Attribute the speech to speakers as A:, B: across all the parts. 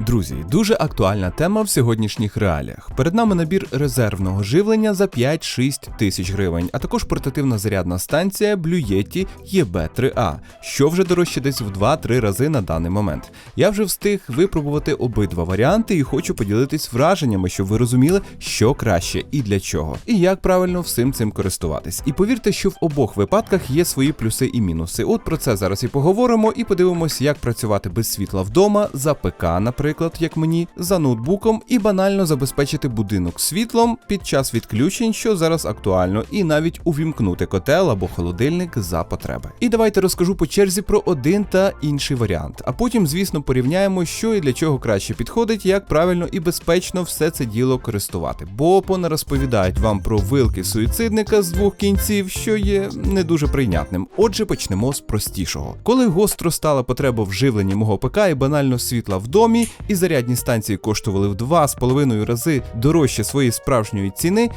A: Друзі, дуже актуальна тема в сьогоднішніх реаліях. Перед нами набір резервного живлення за 5-6 тисяч гривень, а також портативна зарядна станція Blue Yeti EB3A, що вже дорожче десь в 2-3 рази на даний момент. Я вже встиг випробувати обидва варіанти і хочу поділитись враженнями, щоб ви розуміли, що краще і для чого, і як правильно всім цим користуватись. І повірте, що в обох випадках є свої плюси і мінуси. От про це зараз і поговоримо, і подивимось, як працювати без світла вдома за ПК, наприклад, як мені, за ноутбуком, і банально забезпечити будинок світлом під час відключень, що зараз актуально, і навіть увімкнути котел або холодильник за потреби. І давайте розкажу по черзі про один та інший варіант. А потім, звісно, порівняємо, що і для чого краще підходить, як правильно і безпечно все це діло користувати. Бо понарозповідають вам про вилки суїцидника з двох кінців, що є не дуже прийнятним. Отже, почнемо з простішого. Коли гостро стала потреба в живленні мого ПК і банально світла в домі, і зарядні станції коштували в два з половиною рази дорожче своєї справжньої ціни,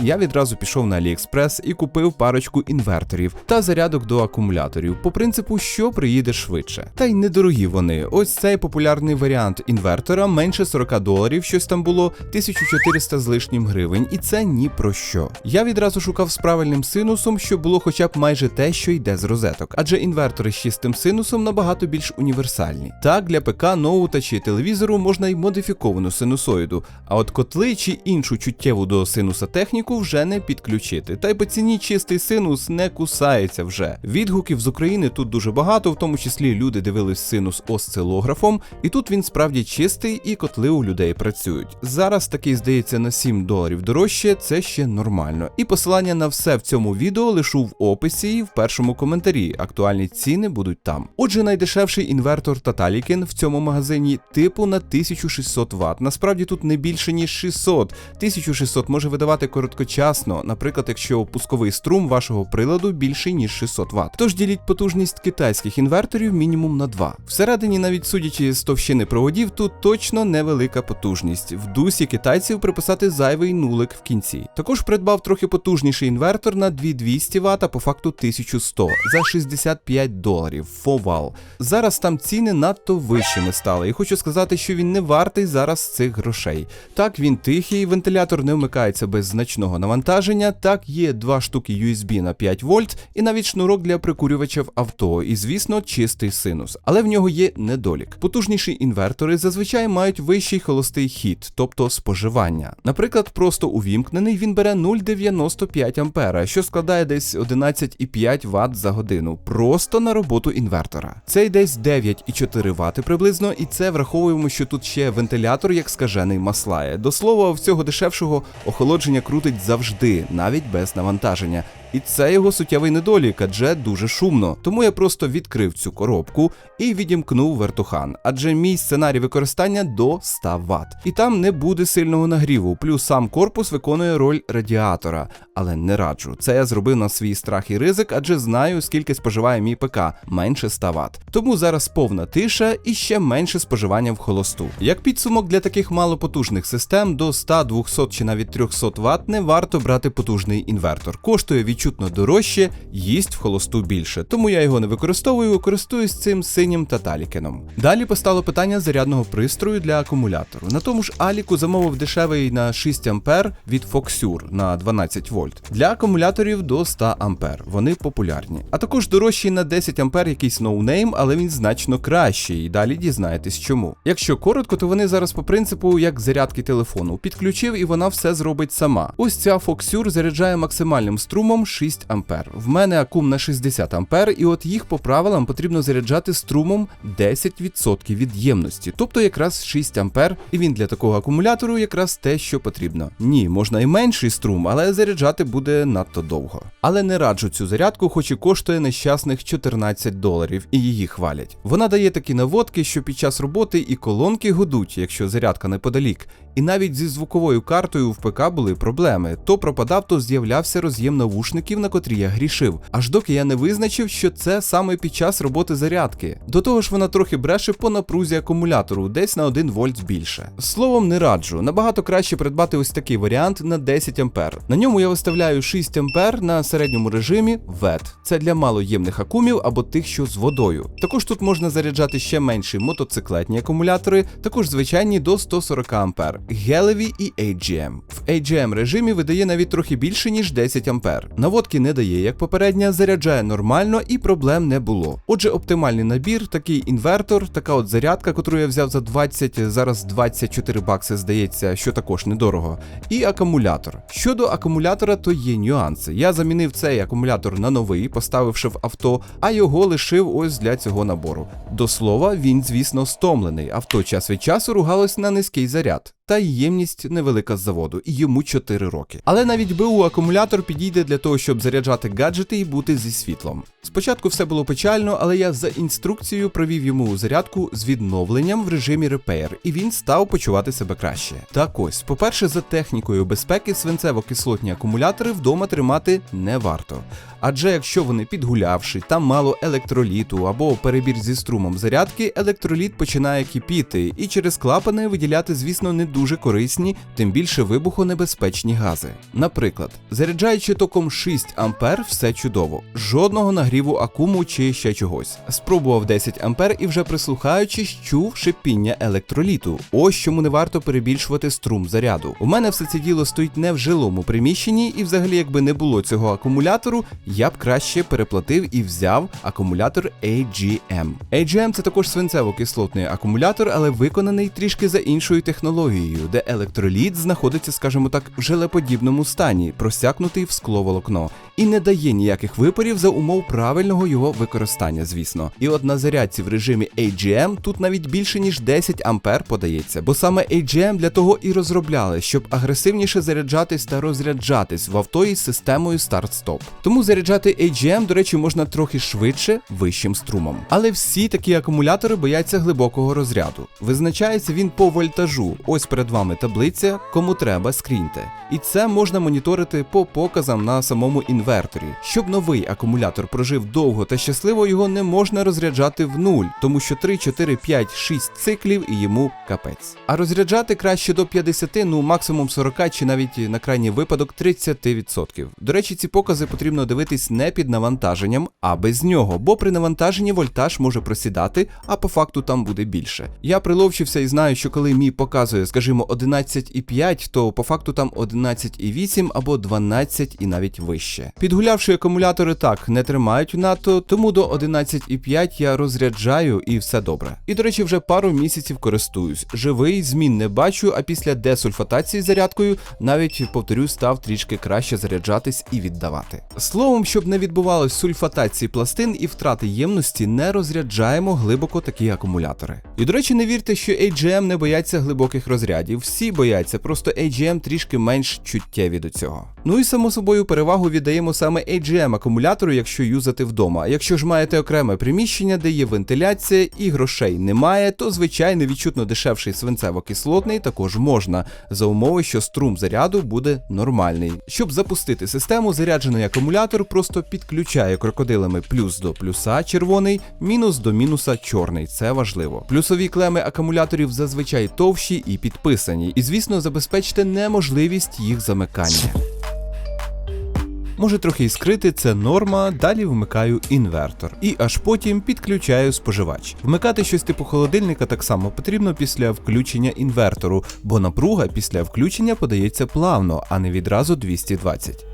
A: Я відразу пішов на AliExpress і купив парочку інверторів та зарядок до акумуляторів по принципу, що приїде швидше. Та й недорогі вони. Ось цей популярний варіант інвертора менше 40 доларів, щось там було 1400 з лишнім гривень, і це ні про що. Я відразу шукав з правильним синусом, щоб було хоча б майже те, що йде з розеток, адже інвертори з чистим синусом набагато більш універсальні. Так, для ПК, ноута чи телевізору можна й модифіковану синусоїду, а от котли чи іншу чуттєву до синуса техніку вже не підключити. Та й по ціні чистий синус не кусається вже. Відгуків з України тут дуже багато, в тому числі люди дивились синус осцилографом, і тут він справді чистий і котли у людей працюють. Зараз такий здається на 7 доларів дорожче, це ще нормально. І посилання на все в цьому відео лишу в описі і в першому коментарі. Актуальні ціни будуть там. Отже, найдешевший інвертор Tataliken в цьому магазині типу на 1600 Вт. Насправді тут не більше ніж 600. 1600 може видавати короткочасно, наприклад, якщо пусковий струм вашого приладу більший ніж 600 Вт. Тож діліть потужність китайських інверторів мінімум на 2. Всередині, навіть судячи з товщини проводів, тут точно невелика потужність. В дусі китайців приписати зайвий нулик в кінці. Також придбав трохи потужніший інвертор на 2200 Вт, а по факту 1100 за 65 доларів. Фовал. Зараз там ціни надто вищими стали, і хочу сказати, що він не вартий зараз цих грошей. Так, він тихий, вентилятор не вмикається без значного навантаження. Так, є два штуки USB на 5 вольт, і навіть шнурок для прикурювача в авто, і звісно, чистий синус. Але в нього є недолік. Потужніші інвертори зазвичай мають вищий холостий хід, тобто споживання. Наприклад, просто увімкнений він бере 0,95 ампера, що складає десь 11,5 Вт за годину, просто на роботу інвертора. Цей десь 9,4 Вт приблизно, і це враховуємо, що тут ще вентилятор як скажений маслає. До слова, в цього дешевшого охолодження крутить завжди, навіть без навантаження. І це його суттєвий недолік, адже дуже шумно. Тому я просто відкрив цю коробку і відімкнув вертухан, адже мій сценарій використання до 100 Вт. І там не буде сильного нагріву, плюс сам корпус виконує роль радіатора, але не раджу. Це я зробив на свій страх і ризик, адже знаю, скільки споживає мій ПК менше 100 Вт. Тому зараз повна тиша і ще менше споживання в холосту. Як підсумок для таких малопотужних систем до 100, 200 чи навіть 300 Вт не варто брати потужний інвертор. Коштує відчутно дорожче, їсть в холосту більше. Тому я його не використовую, користуюсь цим синім таталікеном. Далі постало питання зарядного пристрою для акумулятору. На тому ж Аліку замовив дешевий на 6 А від Foxure на 12 вольт. Для акумуляторів до 100 А. Вони популярні. А також дорожчий на 10 А якийсь ноунейм, але він значно кращий. І далі дізнаєтесь чому. Якщо коротко, то вони зараз по принципу як зарядки телефону. Підключив і вона все зробить сама. Ось ця Foxure заряджає максимальним струмом 6 А. В мене акум на 60 А, і от їх по правилам потрібно заряджати струмом 10% від ємності, тобто якраз 6 А, і він для такого акумулятору якраз те, що потрібно. Ні, можна і менший струм, але заряджати буде надто довго. Але не раджу цю зарядку, хоч і коштує нещасних 14 доларів, і її хвалять. Вона дає такі наводки, що під час роботи і колонки гудуть, якщо зарядка неподалік, І навіть зі звуковою картою в ПК були проблеми. То пропадав, то з'являвся роз'єм навушників, на котрі я грішив. Аж доки я не визначив, що це саме під час роботи зарядки. До того ж, вона трохи бреше по напрузі акумулятору, десь на 1 вольт більше. Словом, не раджу. Набагато краще придбати ось такий варіант на 10 ампер. На ньому я виставляю 6 ампер на середньому режимі VET. Це для малоємних акумів або тих, що з водою. Також тут можна заряджати ще менші мотоциклетні акумулятори, також звичайні до 140 ампер, гелеві і AGM. В AGM режимі видає навіть трохи більше, ніж 10 ампер. Наводки не дає, як попередня, заряджає нормально і проблем не було. Отже, оптимальний набір, такий інвертор, така от зарядка, яку я взяв за 20, зараз 24 бакси, здається, що також недорого. І акумулятор. Щодо акумулятора, то є нюанси. Я замінив цей акумулятор на новий, поставивши в авто, а його лишив ось для цього набору. До слова, він, звісно, стомлений. Авто час від часу ругалось на низький заряд. Та ємність невелика з заводу, і йому 4 роки. Але навіть БУ акумулятор підійде для того, щоб заряджати гаджети і бути зі світлом. Спочатку все було печально, але я за інструкцією провів йому зарядку з відновленням в режимі Repair, і він став почувати себе краще. Так ось, по-перше, за технікою безпеки свинцево-кислотні акумулятори вдома тримати не варто. Адже якщо вони підгулявши, там мало електроліту або перебір зі струмом зарядки, електроліт починає кипіти і через клапани виділяти, звісно, не дуже корисні, тим більше вибухонебезпечні гази. Наприклад, заряджаючи током 6 ампер, все чудово, жодного нагріву акуму чи ще чогось. Спробував 10 ампер і вже прислухаючись, чув шипіння електроліту. Ось чому не варто перебільшувати струм заряду. У мене все це діло стоїть не в жилому приміщенні, і взагалі, якби не було цього акумулятору, я б краще переплатив і взяв акумулятор AGM. AGM це також свинцево-кислотний акумулятор, але виконаний трішки за іншою технологією, де електроліт знаходиться, скажімо так, в желеподібному стані, просякнутий в скловолокно, і не дає ніяких випарів за умов правильного його використання, звісно. І от на зарядці в режимі AGM тут навіть більше ніж 10 ампер подається, бо саме AGM для того і розробляли, щоб агресивніше заряджатись та розряджатись в авто із системою старт-стоп. Тому заряджати AGM, до речі, можна трохи швидше вищим струмом. Але всі такі акумулятори бояться глибокого розряду. Визначається він по вольтажу. Ось перед вами таблиця, кому треба, скріньте. І це можна моніторити по показам на самому інверторі. Щоб новий акумулятор прожив довго та щасливо, його не можна розряджати в нуль, тому що 3, 4, 5, 6 циклів і йому капець. А розряджати краще до 50, ну максимум 40 чи навіть на крайній випадок 30%. До речі, ці покази потрібно дивитись не під навантаженням, а без нього, бо при навантаженні вольтаж може просідати, а по факту там буде більше. Я приловчився і знаю, що коли мій показує, скажімо, 11,5, то по факту там 11,8 або 12 і навіть вище. Підгулявши акумулятори так не тримають надто, тому до 11,5 я розряджаю і все добре. І до речі, вже пару місяців користуюсь. Живий, змін не бачу, а після десульфатації зарядкою навіть повторю, став трішки краще заряджатись і віддавати. Словом, щоб не відбувалось сульфатації пластин і втрати ємності, не розряджаємо глибоко такі акумулятори. І до речі, не вірте, що AGM не бояться глибоких розрядів. Всі бояться, просто AGM трішки менш чуттєві до цього. Ну і само собою перевагу віддаємо саме AGM акумулятору, якщо юзати вдома. Якщо ж маєте окреме приміщення, де є вентиляція і грошей немає, то звичайно відчутно дешевший свинцево-кислотний також можна, за умови, що струм заряду буде нормальний. Щоб запустити систему, заряджений акумулятор просто підключає крокодилами плюс до плюса червоний, мінус до мінуса чорний. Це важливо. Плюсові клеми акумуляторів зазвичай товщі і підписані, і звісно, забезпечте неможливість їх замикання. Може трохи іскрити, це норма, далі вмикаю інвертор. І аж потім підключаю споживач. Вмикати щось типу холодильника так само потрібно після включення інвертору, бо напруга після включення подається плавно, а не відразу 220.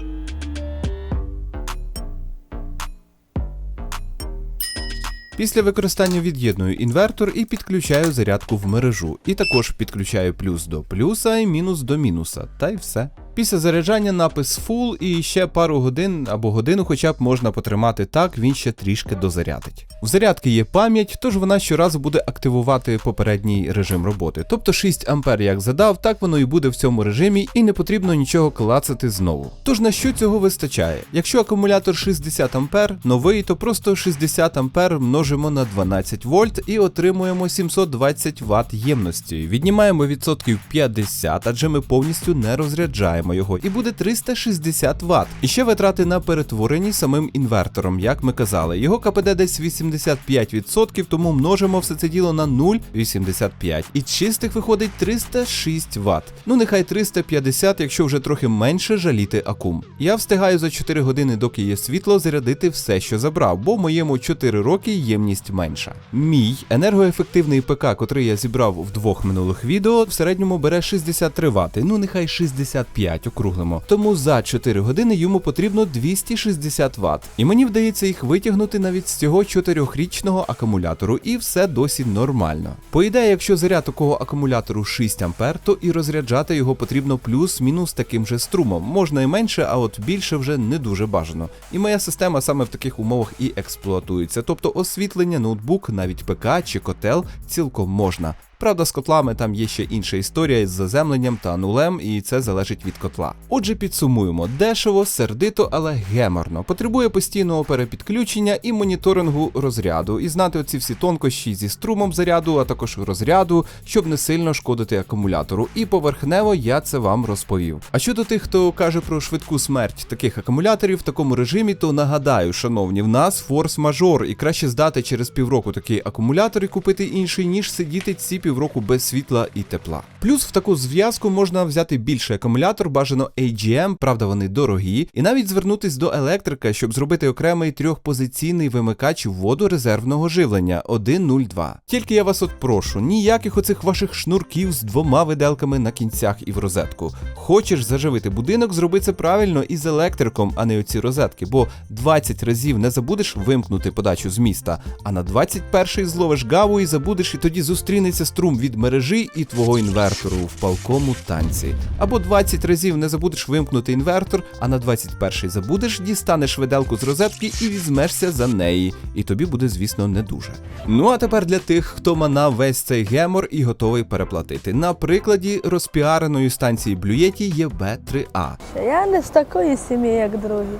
A: Після використання від'єдную інвертор і підключаю зарядку в мережу. І також підключаю плюс до плюса і мінус до мінуса. Та й все. Після заряджання напис Full і ще пару годин або годину хоча б можна потримати так, він ще трішки дозарядить. В зарядки є пам'ять, тож вона щоразу буде активувати попередній режим роботи. Тобто 6 ампер як задав, так воно і буде в цьому режимі, і не потрібно нічого клацати знову. Тож на що цього вистачає? Якщо акумулятор 60 ампер, новий, то просто 60 ампер множимо на 12 вольт і отримуємо 720 Вт ємності. Віднімаємо відсотків 50, адже ми повністю не розряджаємо його, і буде 360 Вт. І ще витрати на перетворені самим інвертором, як ми казали. Його КПД десь 85%, тому множимо все це діло на 0,85. І чистих виходить 306 Вт. Ну нехай 350, якщо вже трохи менше жаліти акум. Я встигаю за 4 години, доки є світло, зарядити все, що забрав, бо в моєму 4 роки ємність менша. Мій енергоефективний ПК, котрий я зібрав в двох минулих відео, в середньому бере 63 Вт, ну нехай 65 округлимо. Тому за 4 години йому потрібно 260 Вт. І мені вдається їх витягнути навіть з цього 4-річного акумулятору, і все досі нормально. По ідеї, якщо заряд такого акумулятору 6 А, то і розряджати його потрібно плюс-мінус таким же струмом. Можна і менше, а от більше вже не дуже бажано. І моя система саме в таких умовах і експлуатується. Тобто освітлення, ноутбук, навіть ПК чи котел цілком можна. Правда, з котлами там є ще інша історія з заземленням та нулем, і це залежить від котла. Отже, підсумуємо: дешево, сердито, але геморно. Потребує постійного перепідключення і моніторингу розряду, і знати оці всі тонкощі зі струмом заряду, а також розряду, щоб не сильно шкодити акумулятору. І поверхнево я це вам розповів. А щодо тих, хто каже про швидку смерть таких акумуляторів в такому режимі, то нагадаю, шановні, в нас форс-мажор, і краще здати через півроку такий акумулятор і купити інший, ніж сидіти ці півроку без світла і тепла. Плюс в таку зв'язку можна взяти більший акумулятор, бажано AGM, правда вони дорогі, і навіть звернутись до електрика, щоб зробити окремий трьохпозиційний вимикач воду резервного живлення 1.02. Тільки я вас от прошу, ніяких оцих ваших шнурків з двома виделками на кінцях і в розетку. Хочеш заживити будинок, зроби це правильно і з електриком, а не оці розетки, бо 20 разів не забудеш вимкнути подачу з міста, а на 21-й зловиш гаву і забудеш, і тоді зустрінеться струм від мережі і твого інвертору в палкому танці. Або 20 разів не забудеш вимкнути інвертор, а на 21-й забудеш, дістанеш виделку з розетки і візьмешся за неї. І тобі буде, звісно, не дуже. Ну а тепер для тих, хто манав весь цей гемор і готовий переплатити. На прикладі розпіареної станції Блюєті є Б3А.
B: Я не з такої сім'ї, як другі.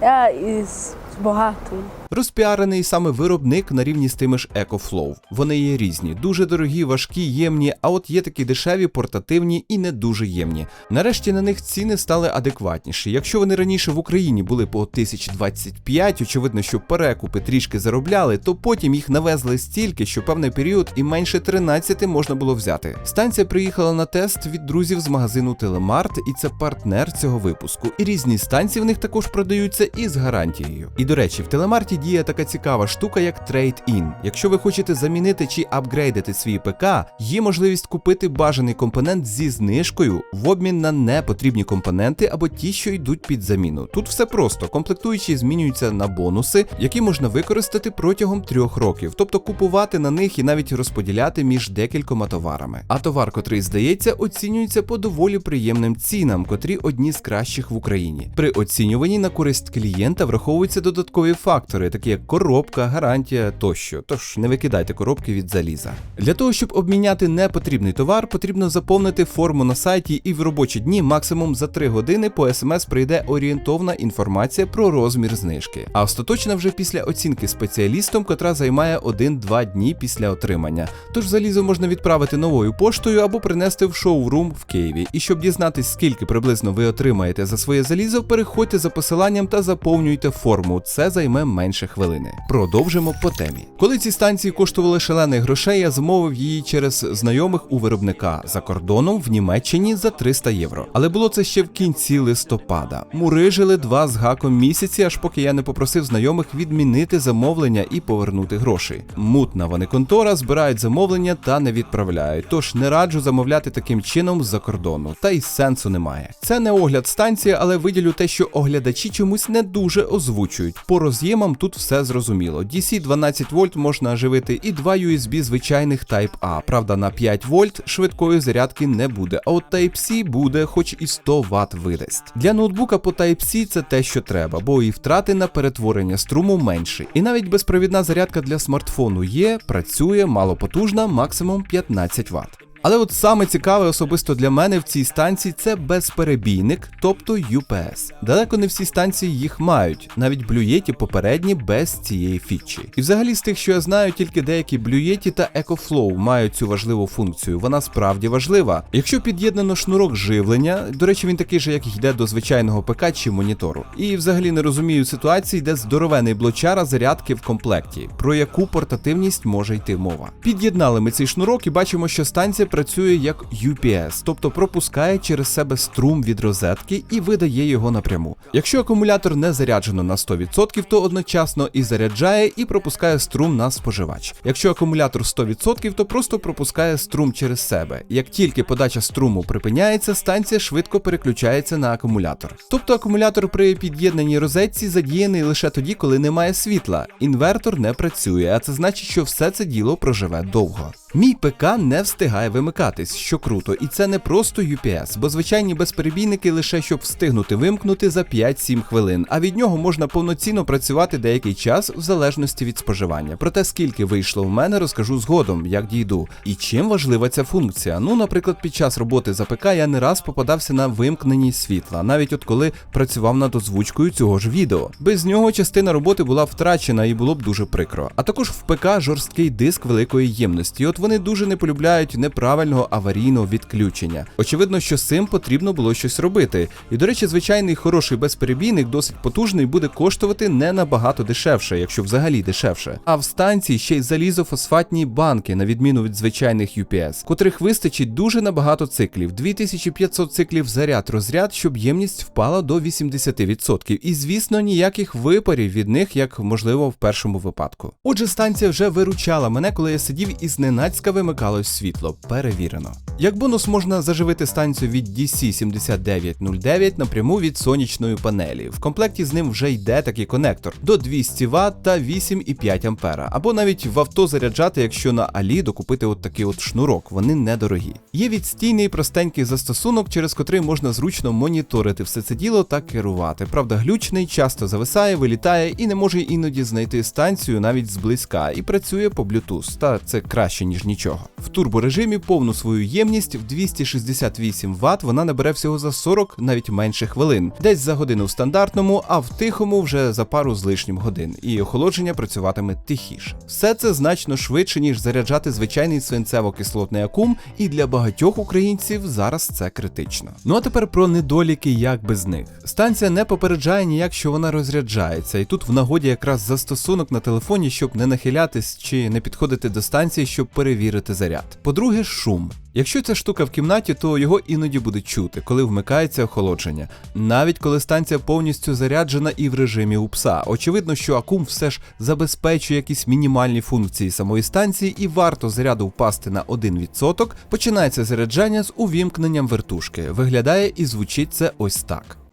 B: Я із багатої.
A: Розпіарений саме виробник на рівні з тими ж EcoFlow. Вони є різні, дуже дорогі, важкі, ємні, а от є такі дешеві, портативні і не дуже ємні. Нарешті на них ціни стали адекватніші. Якщо вони раніше в Україні були по 1025, очевидно, що перекупи трішки заробляли, то потім їх навезли стільки, що певний період і менше 13 можна було взяти. Станція приїхала на тест від друзів з магазину Телемарт, і це партнер цього випуску. І різні станції в них також продаються із гарантією. І до речі, в Телемарті діє така цікава штука, як Trade-in. Якщо ви хочете замінити чи апгрейдити свій ПК, є можливість купити бажаний компонент зі знижкою в обмін на непотрібні компоненти або ті, що йдуть під заміну. Тут все просто комплектуючі змінюються на бонуси, які можна використати протягом трьох років, тобто купувати на них і навіть розподіляти між декількома товарами. А товар, котрий здається, оцінюється по доволі приємним цінам, котрі одні з кращих в Україні. При оцінюванні на користь клієнта враховуються додаткові фактори, такі як коробка, гарантія тощо. Тож не викидайте коробки від заліза. Для того, щоб обміняти непотрібний товар, потрібно заповнити форму на сайті, і в робочі дні максимум за 3 години по смс прийде орієнтовна інформація про розмір знижки. А остаточна вже після оцінки спеціалістом, котра займає 1-2 дні після отримання. Тож залізо можна відправити новою поштою або принести в шоурум в Києві. І щоб дізнатись, скільки приблизно ви отримаєте за своє залізо, переходьте за посиланням та заповнюйте форму. Це займе менше хвилини. Продовжимо по темі. Коли ці станції коштували шалених грошей, я замовив її через знайомих у виробника за кордоном в Німеччині за 300 євро. Але було це ще в кінці листопада. Мурижили два з гаком місяці, аж поки я не попросив знайомих відмінити замовлення і повернути гроші. Мутна вони контора, збирають замовлення та не відправляють. Тож не раджу замовляти таким чином з-за кордону, та й сенсу немає. Це не огляд станції, але виділю те, що оглядачі чомусь не дуже озвучують. По роз'ємам тут тут все зрозуміло. DC 12 вольт можна живити і два USB звичайних Type-A. Правда, на 5 вольт швидкої зарядки не буде, а от Type-C буде, хоч і 100 Вт видасть. Для ноутбука по Type-C це те, що треба, бо і втрати на перетворення струму менші. І навіть безпровідна зарядка для смартфону є, працює малопотужна, максимум 15 Вт. Але от саме цікаве особисто для мене в цій станції це безперебійник, тобто UPS. Далеко не всі станції їх мають, навіть блюєті попередні без цієї фічі. І взагалі з тих, що я знаю, тільки деякі блюєті та EcoFlow мають цю важливу функцію. Вона справді важлива. Якщо під'єднано шнурок живлення, до речі, він такий же, як йде до звичайного ПК чи монітору. І взагалі не розумію ситуації, де здоровений блочара зарядки в комплекті, про яку портативність може йти мова. Під'єднали ми цей шнурок і бачимо, що станція працює як UPS, тобто пропускає через себе струм від розетки і видає його напряму. Якщо акумулятор не заряджено на 100%, то одночасно і заряджає і пропускає струм на споживач. Якщо акумулятор 100%, то просто пропускає струм через себе. Як тільки подача струму припиняється, станція швидко переключається на акумулятор. Тобто акумулятор при під'єднаній розетці задіяний лише тоді, коли немає світла. Інвертор не працює, а це значить, що все це діло проживе довго. Мій ПК не встигає вимикатись, що круто, і це не просто UPS, бо звичайні безперебійники лише щоб встигнути вимкнути за 5-7 хвилин, а від нього можна повноцінно працювати деякий час в залежності від споживання. Проте скільки вийшло в мене, розкажу згодом, як дійду. І чим важлива ця функція? Ну, наприклад, під час роботи за ПК я не раз попадався на вимкнені світла, навіть от коли працював над озвучкою цього ж відео. Без нього частина роботи була втрачена і було б дуже прикро. А також в ПК жорсткий диск великої ємності. От вони дуже не полюбляють неправильного аварійного відключення. Очевидно, що з цим потрібно було щось робити. І до речі, звичайний хороший безперебійник, досить потужний, буде коштувати не набагато дешевше, якщо взагалі дешевше. А в станції ще й залізофосфатні банки, на відміну від звичайних UPS, котрих вистачить дуже набагато циклів 2500 циклів заряд-розряд, щоб ємність впала до 80%. І звісно, ніяких випарів від них, як можливо в першому випадку. Отже, станція вже виручала мене, коли я сидів із і зненацька вимикалось світло. Перевірено. Як бонус можна заживити станцію від DC7909 напряму від сонячної панелі. В комплекті з ним вже йде такий конектор до 200 Вт та 8,5 А. Або навіть в авто заряджати, якщо на Алі докупити от такий от шнурок, вони недорогі. Є відстійний простенький застосунок, через котрий можна зручно моніторити все це діло та керувати. Правда, глючний, часто зависає, вилітає і не може іноді знайти станцію навіть зблизька, і працює по Bluetooth, та це краще ніж нічого. В турборежимі повну свою ємність в 268 Вт вона набере всього за 40, навіть менше хвилин, десь за годину в стандартному, а в тихому вже за пару з лишнім годин, і охолодження працюватиме тихіше. Все це значно швидше, ніж заряджати звичайний свинцево-кислотний акум, і для багатьох українців зараз це критично. Ну а тепер про недоліки, як без них. Станція не попереджає ніяк, що вона розряджається, і тут в нагоді якраз застосунок на телефоні, щоб не нахилятись чи не підходити до станції, щоб перевірити заряд. По-друге, шум. Якщо ця штука в кімнаті, то його іноді буде чути, коли вмикається охолодження, навіть коли станція повністю заряджена і в режимі УПСа. Очевидно, що акум все ж забезпечує якісь мінімальні функції самої станції, і варто заряду впасти на 1%, починається заряджання з увімкненням вертушки. Виглядає і звучить це ось так.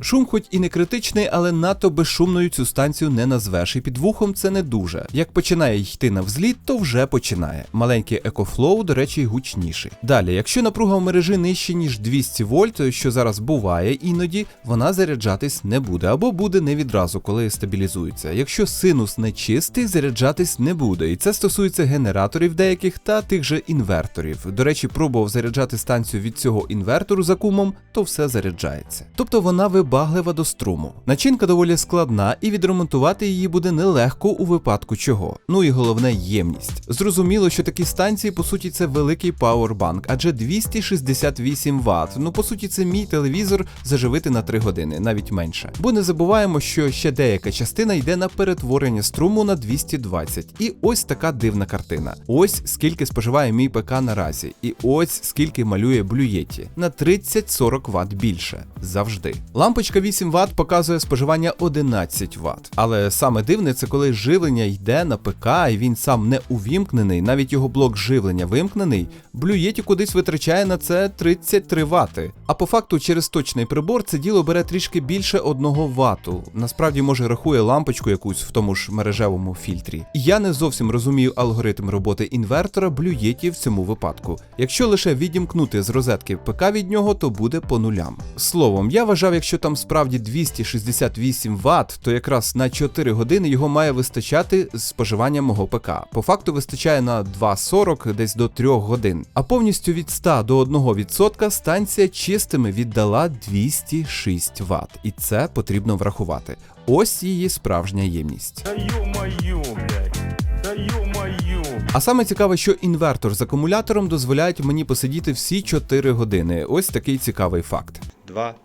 A: Шум, хоч і не критичний, але надто безшумною цю станцію не назвеш, і під вухом це не дуже. Як починає йти на взліт, то вже починає. Маленький EcoFlow, до речі, гучніший. Далі, якщо напруга в мережі нижче, ніж 200 вольт, що зараз буває, іноді вона заряджатись не буде, або буде не відразу, коли стабілізується. Якщо синус не чистий, заряджатись не буде. І це стосується генераторів деяких та тих же інверторів. До речі, пробував заряджати станцію від цього інвертору за кумом, то все заряджається. Тобто вона вибаглива до струму. Начинка доволі складна, і відремонтувати її буде нелегко у випадку чого. Ну і головне ємність. Зрозуміло, що такі станції, по суті, це великий пауербанк, адже 268 Вт. Ну, по суті, це мій телевізор заживити на 3 години, навіть менше. Бо не забуваємо, що ще деяка частина йде на перетворення струму на 220. І ось така дивна картина. Ось скільки споживає мій ПК наразі, і ось скільки малює блюєті на 30-40 Вт більше. Завжди. Лампа Лампочка 8 Вт показує споживання 11 Вт. Але саме дивне це коли живлення йде на ПК і він сам не увімкнений, навіть його блок живлення вимкнений, Yeti кудись витрачає на це 33 Вт. А по факту через точний прибор це діло бере трішки більше 1 Вт. Насправді, може, рахує лампочку якусь в тому ж мережевому фільтрі. Я не зовсім розумію алгоритм роботи інвертора Yeti в цьому випадку. Якщо лише відімкнути з розетки ПК від нього, то буде по нулям. Словом, я вважав, якщо там справді 268 Вт, то якраз на 4 години його має вистачати з споживанням мого ПК. По факту вистачає на 2,40 десь до 3 годин. А повністю від 100 до 1% станція чистими віддала 206 Вт. І це потрібно врахувати. Ось її справжня ємність.
C: Да ё-моё, блядь. Да ё-моё.
A: А саме цікаве, що інвертор з акумулятором дозволяють мені посидіти всі 4 години. Ось такий цікавий факт.
D: два,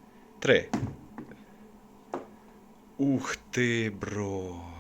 D: три. Ух ти, бро.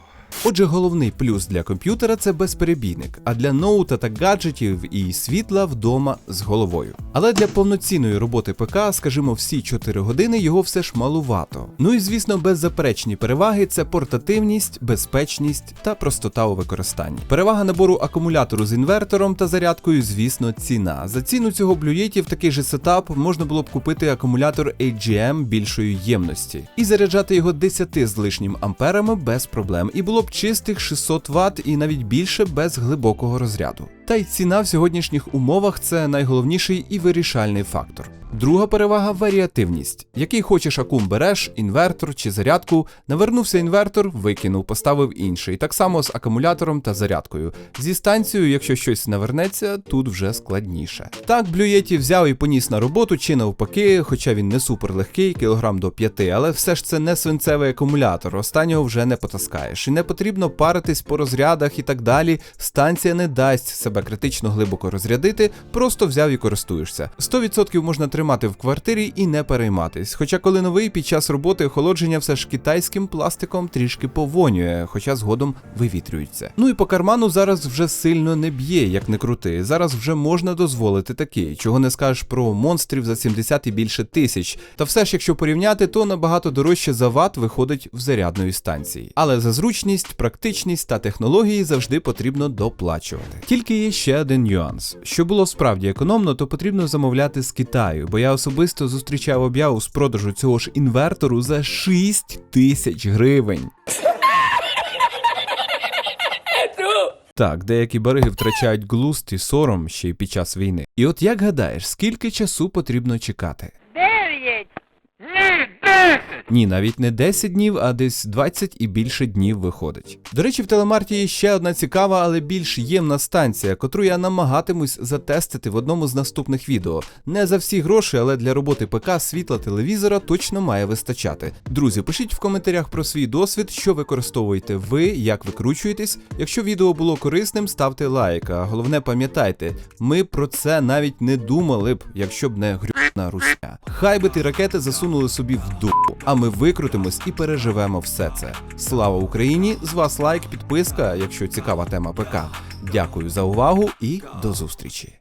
A: Отже, головний плюс для комп'ютера це безперебійник, а для ноута та гаджетів і світла вдома з головою. Але для повноцінної роботи ПК, скажімо, всі 4 години його все ж малувато. Ну і звісно, беззаперечні переваги це портативність, безпечність та простота у використанні. Перевага набору акумулятору з інвертором та зарядкою, звісно, ціна. За ціну цього Blue Yeti в такий же сетап можна було б купити акумулятор AGM більшої ємності і заряджати його 10 з лишнім амперами без проблем. І було б чистих 600 Вт і навіть більше без глибокого розряду. Та й ціна в сьогоднішніх умовах це найголовніший і вирішальний фактор. Друга перевага варіативність. Який хочеш акум береш, інвертор чи зарядку, навернувся інвертор, викинув, поставив інший. Так само з акумулятором та зарядкою. Зі станцією, якщо щось навернеться, тут вже складніше. Так, Yeti взяв і поніс на роботу чи навпаки, хоча він не супер легкий, кілограм до 5, але все ж це не свинцевий акумулятор, останнього вже не потаскаєш. І не потрібно паритись по розрядах і так далі. Станція не дасть себе критично глибоко розрядити, просто взяв і користуєшся. 100% можна тримати в квартирі і не перейматись. Хоча коли новий під час роботи охолодження все ж китайським пластиком трішки повонює, хоча згодом вивітрюється. Ну і по карману зараз вже сильно не б'є, як не крути. Зараз вже можна дозволити таке, чого не скажеш про монстрів за 70 і більше тисяч. Та все ж, якщо порівняти, то набагато дорожче за ват виходить в зарядної станції. Але за зручність, практичність та технології завжди потрібно доплачувати. Тільки є ще один нюанс: що було справді економно, то потрібно замовляти з Китаю, бо я особисто зустрічав об'яву з продажу цього ж інвертору за 6 тисяч гривень. Так, деякі береги втрачають глузд і сором ще й під час війни. І от як гадаєш, скільки часу потрібно чекати? Ні, навіть не 10 днів, а десь 20 і більше днів виходить. До речі, в телемарті є ще одна цікава, але більш ємна станція, котру я намагатимусь затестити в одному з наступних відео. Не за всі гроші, але для роботи ПК світла телевізора точно має вистачати. Друзі, пишіть в коментарях про свій досвід, що використовуєте ви, як викручуєтесь. Якщо відео було корисним, ставте лайк. А головне пам'ятайте, ми про це навіть не думали б, якщо б не грюна русня. Хай би ті ракети засунули собі в дупу, а ми викрутимось і переживемо все це. Слава Україні! З вас лайк, підписка, якщо цікава тема ПК. Дякую за увагу і до зустрічі.